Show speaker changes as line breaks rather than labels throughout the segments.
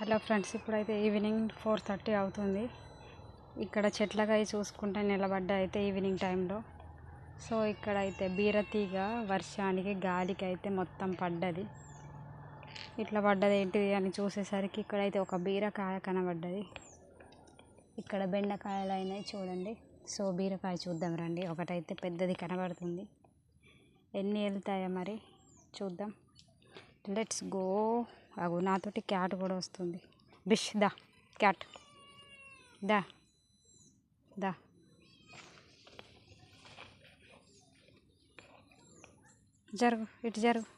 Hello friends ఇప్పుడైతే evening four thirty అవుతుంది. ఇక్కడ చెట్లకాయ చూసుకుంటే నిలబడ్డ అయితే ఈవినింగ్ టైంలో. సో ఇక్కడైతే బీరతీగ వర్షానికి గాలికి అయితే మొత్తం పడ్డది. ఇట్లా పడ్డది ఏంటిది అని చూసేసరికి ఇక్కడైతే ఒక బీరకాయ కనబడ్డది. ఇక్కడ బెండకాయలు అయినాయి చూడండి. సో బీరకాయ చూద్దాం రండి. ఒకటైతే పెద్దది కనబడుతుంది. ఎన్ని వెళ్తాయో మరి చూద్దాం. Let's go. అగు నాతోటి క్యాట్ కూడా వస్తుంది. బిష్ దా క్యాట్ దా దా. జరుగు ఇటు జరుగు.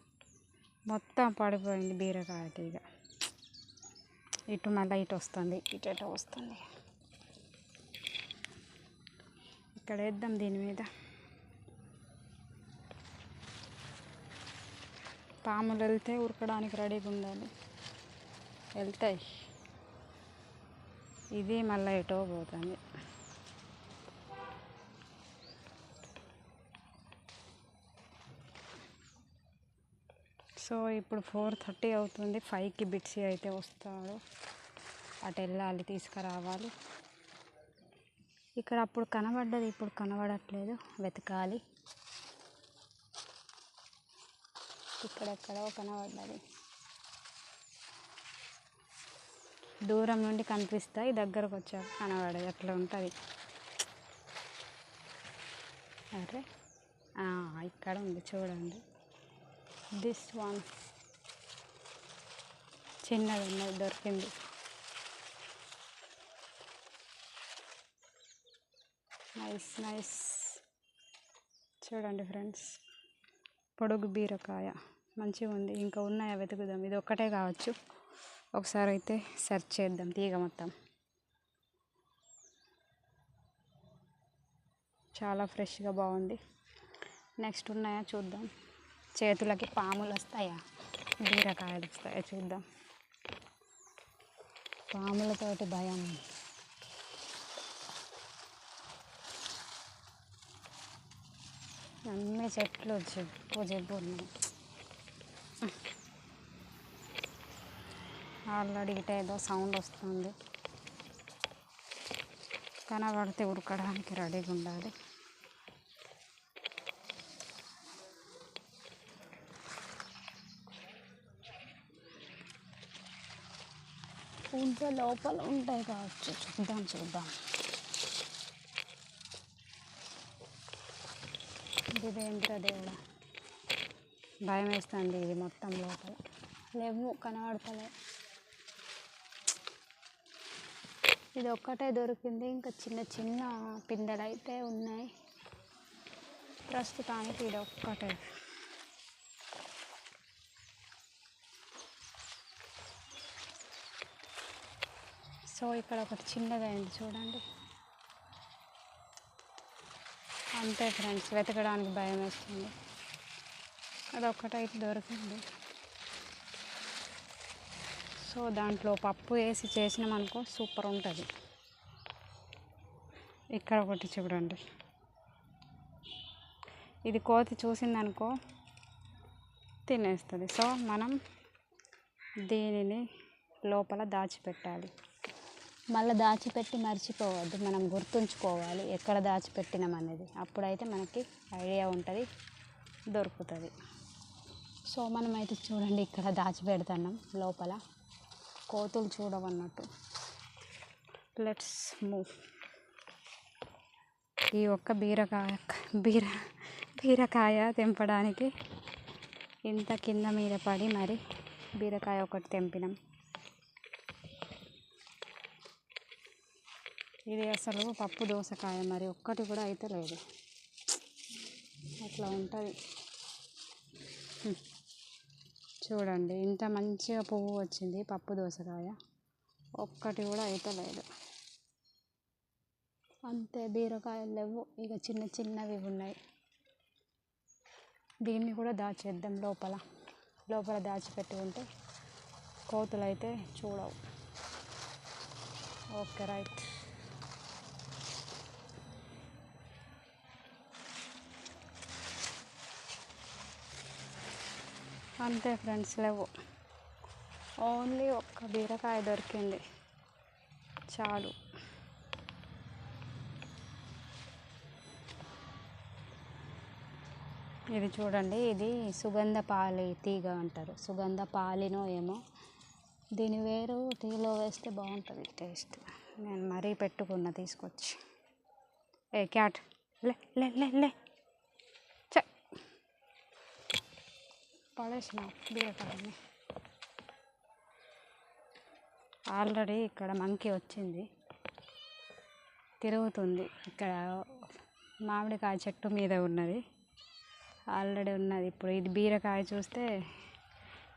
మొత్తం పడిపోయింది బీరకాయ తీగ ఇటు మళ్ళీ ఇటు వస్తుంది ఇటు ఇటు వస్తుంది. ఇక్కడ వేద్దాం దీని మీద. పాములు వెళ్తే ఉరకడానికి రెడీగా ఉండాలి. వెళ్తాయి. ఇది మళ్ళీ ఎటో పోతుంది. సో ఇప్పుడు ఫోర్ థర్టీ అవుతుంది. ఫైవ్కి బిట్సి అయితే వస్తాడు. అటు వెళ్ళాలి తీసుకురావాలి. ఇక్కడ అప్పుడు కనబడ్డది ఇప్పుడు కనబడట్లేదు. వెతకాలి. ఇక్కడెక్కడో కనబడ్డది దూరం నుండి కనిపిస్తాయి దగ్గరకు వచ్చాక కనబడదు. అట్లా ఉంటుంది? అరే ఇక్కడ ఉంది చూడండి. దిస్ వన్ చిన్నది ఉన్నది దొరికింది. నైస్ నైస్ చూడండి ఫ్రెండ్స్ పొడుగు బీరకాయ. మంచిగా ఉంది. ఇంకా ఉన్నాయా వెతుకుదాం. ఇది ఒక్కటే కావచ్చు. ఒకసారి అయితే సెర్చ్ చేద్దాం. తీగ మొత్తం. చాలా ఫ్రెష్గా బాగుంది. నెక్స్ట్ ఉన్నాయా? చూద్దాం. చేతులకి పాములు వస్తాయా? బీరకాయలు వస్తాయా? చూద్దాం. పాములతోటి భయం. అన్ని చెట్లు చెప్పు చెప్పు ఉన్నాయి ఆల్రెడీ ఇట ఏదో సౌండ్ వస్తుంది. కనబడితే ఉరకడానికి రెడీగా ఉండాలి. ఉంటే లోపల ఉంటాయి కావచ్చు. చూద్దాం చూద్దాం. ఇదేంట్రా దేవుడా? భయం వేస్తుంది ఇది మొత్తం లోపల. లేవు కనబడతలే. ఇది ఒక్కటే దొరికింది. ఇంకా చిన్న చిన్న పిందెలు అయితే ఉన్నాయి. ప్రస్తుతానికి ఇది ఒక్కటే సో ఇక్కడ ఒకటి చిన్నదైంది చూడండి. అంతే ఫ్రెండ్స్ వెతకడానికి భయం వేస్తుంది. అది ఒక్కటైతే దొరికింది. సో దాంట్లో పప్పు వేసి చేసినామనుకో సూపర్ ఉంటుంది. ఇక్కడ ఒకటి చూడండి. ఇది కోతి చూసిందనుకో తినేస్తుంది. సో మనం దీనిని లోపల దాచిపెట్టాలి. మళ్ళీ దాచిపెట్టి మర్చిపోవద్దు. మనం గుర్తుంచుకోవాలి ఎక్కడ దాచిపెట్టినాం అనేది. అప్పుడైతే మనకి ఐడియా ఉంటుంది దొరుకుతుంది. సో మనమైతే చూడండి ఇక్కడ దాచిపెడుతున్నాం లోపల. కోతులు చూడవన్నట్టు లెట్స్ మూవ్ ఈ ఒక్క బీరకాయ బీర బీరకాయ తెంపడానికి ఇంత కింద మీద పడి మరి బీరకాయ ఒకటి తెంపినాం. ఇది అసలు పప్పు దోసకాయ మరి ఒక్కటి కూడా అయితే లేదు. అట్లా ఉంటుంది. చూడండి ఇంత మంచిగా పువ్వు వచ్చింది పప్పు దోసకాయ. ఒక్కటి కూడా అయితే లేదు. అంతే బీరకాయలు లేవు. ఇక చిన్న చిన్నవి ఉన్నాయి. దీన్ని కూడా దాచేద్దాం లోపల. లోపల దాచిపెట్టి ఉంటే కోతులు అయితే చూడవు. Okay right. అంతే ఫ్రెండ్స్ లేవు. ఓన్లీ ఒక్క బీరకాయ దొరికింది. చాలు. ఇది చూడండి ఇది సుగంధ పాలి తీగ అంటారు. సుగంధ పాలినో ఏమో. దీని వేరు టీలో వేస్తే బాగుంటుంది టేస్ట్. నేను మరీ పెట్టుకున్న తీసుకొచ్చి. ఏ క్యాట్. లే లే లే లే. పడేసిన బీరకాయని. ఆల్రెడీ ఇక్కడ మంకీ వచ్చింది. తిరుగుతుంది. ఇక్కడ మామిడికాయ చెట్టు మీద ఉన్నది. ఆల్రెడీ ఉన్నది. ఇప్పుడు ఇది బీరకాయ చూస్తే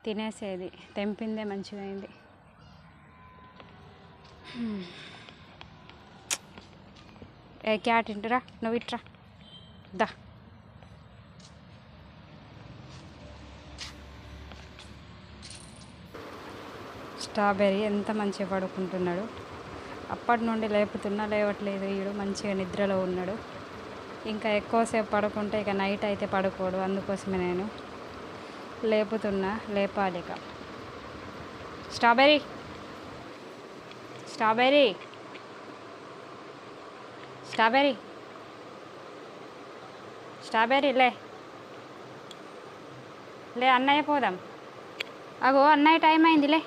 తినేసేది. తెంపిందే మంచిదైంది. ఏ క్యాట్ ఇంటురా? నువ్వు ఇట్రా. దా. స్ట్రాబెర్రీ ఎంత మంచిగా పడుకుంటున్నాడు. అప్పటి నుండి లేపుతున్నా లేవట్లేదు వీడు మంచిగా నిద్రలో ఉన్నాడు. ఇంకా ఎక్కువసేపు పడుకుంటే ఇక నైట్ అయితే పడుకోడు అందుకోసమే నేను లేపుతున్నా లేపాలి ఇక. స్ట్రాబెర్రీ స్ట్రాబెర్రీ స్ట్రాబెర్రీ స్ట్రాబెర్రీ లే. లే అన్నయ్య పోదాం. అగో అన్నయ్య టైం అయిందిలే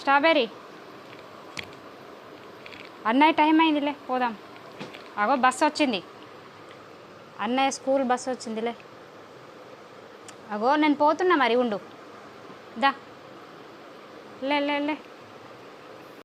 స్ట్రాబెర్రీ. అన్నయ్య టైం అయిందిలే పోదాం. అగో బస్సు వచ్చింది. అన్నయ్య స్కూల్ బస్సు వచ్చిందిలే. అగో నేను పోతున్నా మరి ఉండు. దా. లే లే లే.